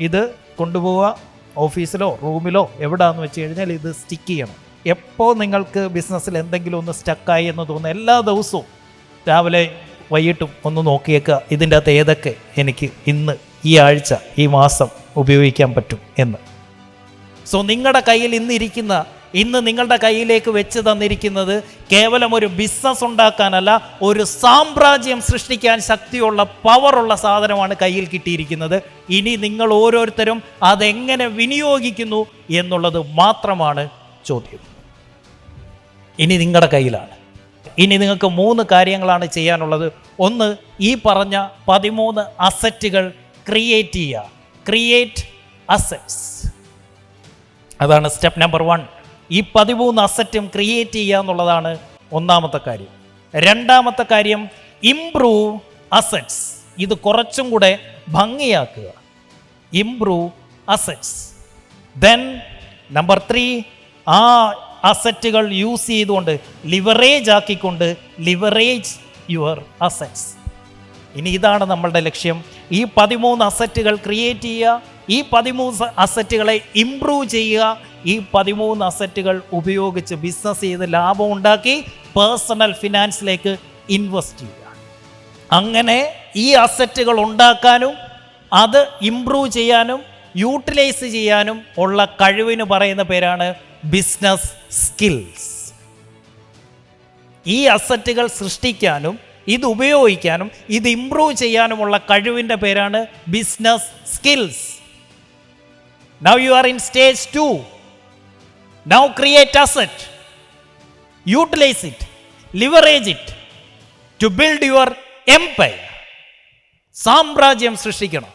ഇത് കൊണ്ടുപോവുക ഓഫീസിലോ റൂമിലോ എവിടെയാണെന്ന് വെച്ച് കഴിഞ്ഞാൽ ഇത് സ്റ്റിക്ക് ചെയ്യണം. എപ്പോൾ നിങ്ങൾക്ക് ബിസിനസ്സിൽ എന്തെങ്കിലും ഒന്ന് സ്റ്റക്കായി എന്ന് തോന്നുന്നു എല്ലാ ദിവസവും രാവിലെ വൈകിട്ടും ഒന്ന് നോക്കിയേക്കുക ഇതിന്റെ അകത്ത് ഏതൊക്കെ എനിക്ക് ഇന്ന് ഈ ആഴ്ച ഈ മാസം ഉപയോഗിക്കാൻ പറ്റും എന്ന്. സോ നിങ്ങളുടെ കയ്യിൽ ഇന്നിരിക്കുന്ന ഇന്ന് നിങ്ങളുടെ കയ്യിലേക്ക് വെച്ച് തന്നിരിക്കുന്നത് കേവലം ഒരു ബിസിനസ് ഉണ്ടാക്കാനല്ല ഒരു സാമ്രാജ്യം സൃഷ്ടിക്കാൻ ശക്തിയുള്ള പവറുള്ള സാധനമാണ് കയ്യിൽ കിട്ടിയിരിക്കുന്നത്. ഇനി നിങ്ങൾ ഓരോരുത്തരും അതെങ്ങനെ വിനിയോഗിക്കുന്നു എന്നുള്ളത് മാത്രമാണ് ചോദ്യം. ഇനി നിങ്ങളുടെ കയ്യിലാണ്. ഇനി നിങ്ങൾക്ക് മൂന്ന് കാര്യങ്ങളാണ് ചെയ്യാനുള്ളത്. ഒന്ന് ഈ പറഞ്ഞ പതിമൂന്ന് അസറ്റുകൾ ക്രിയേറ്റ് ചെയ്യുക. ക്രിയേറ്റ് അസറ്റ്സ് അതാണ് സ്റ്റെപ്പ് നമ്പർ വൺ ഈ പതിമൂന്ന് അസറ്റും ക്രിയേറ്റ് ചെയ്യുക എന്നുള്ളതാണ് ഒന്നാമത്തെ കാര്യം. രണ്ടാമത്തെ കാര്യം ഇംപ്രൂവ് അസറ്റ്സ് ഇത് കുറച്ചും കൂടെ ഭംഗിയാക്കുക. Improve assets then number three ആ അസറ്റുകൾ യൂസ് ചെയ്തുകൊണ്ട് ലിവറേജ് ആക്കിക്കൊണ്ട് ലിവറേജ് യുവർ അസറ്റ്സ് ഇനി ഇതാണ് നമ്മളുടെ ലക്ഷ്യം. ഈ പതിമൂന്ന് അസറ്റുകൾ ക്രിയേറ്റ് ചെയ്യുക. ഈ പതിമൂന്ന് അസറ്റുകളെ ഇംപ്രൂവ് ചെയ്യുക. ഈ പതിമൂന്ന് അസറ്റുകൾ ഉപയോഗിച്ച് ബിസിനസ് ചെയ്ത് ലാഭം ഉണ്ടാക്കി പേഴ്സണൽ ഫിനാൻസിലേക്ക് ഇൻവെസ്റ്റ് ചെയ്യുക. അങ്ങനെ ഈ അസറ്റുകൾ ഉണ്ടാക്കാനും അത് ഇംപ്രൂവ് ചെയ്യാനും യൂട്ടിലൈസ് ചെയ്യാനും ഉള്ള കഴിവിന് പറയുന്ന പേരാണ് ബിസിനസ് സ്കിൽസ് ഈ അസറ്റുകൾ സൃഷ്ടിക്കാനും ഇത് ഉപയോഗിക്കാനും ഇത് ഇംപ്രൂവ് ചെയ്യാനുമുള്ള കഴിവിന്റെ പേരാണ് business skills now you are in stage two now create asset utilise it leverage it to build your empire സാമ്രാജ്യം സൃഷ്ടിക്കണം.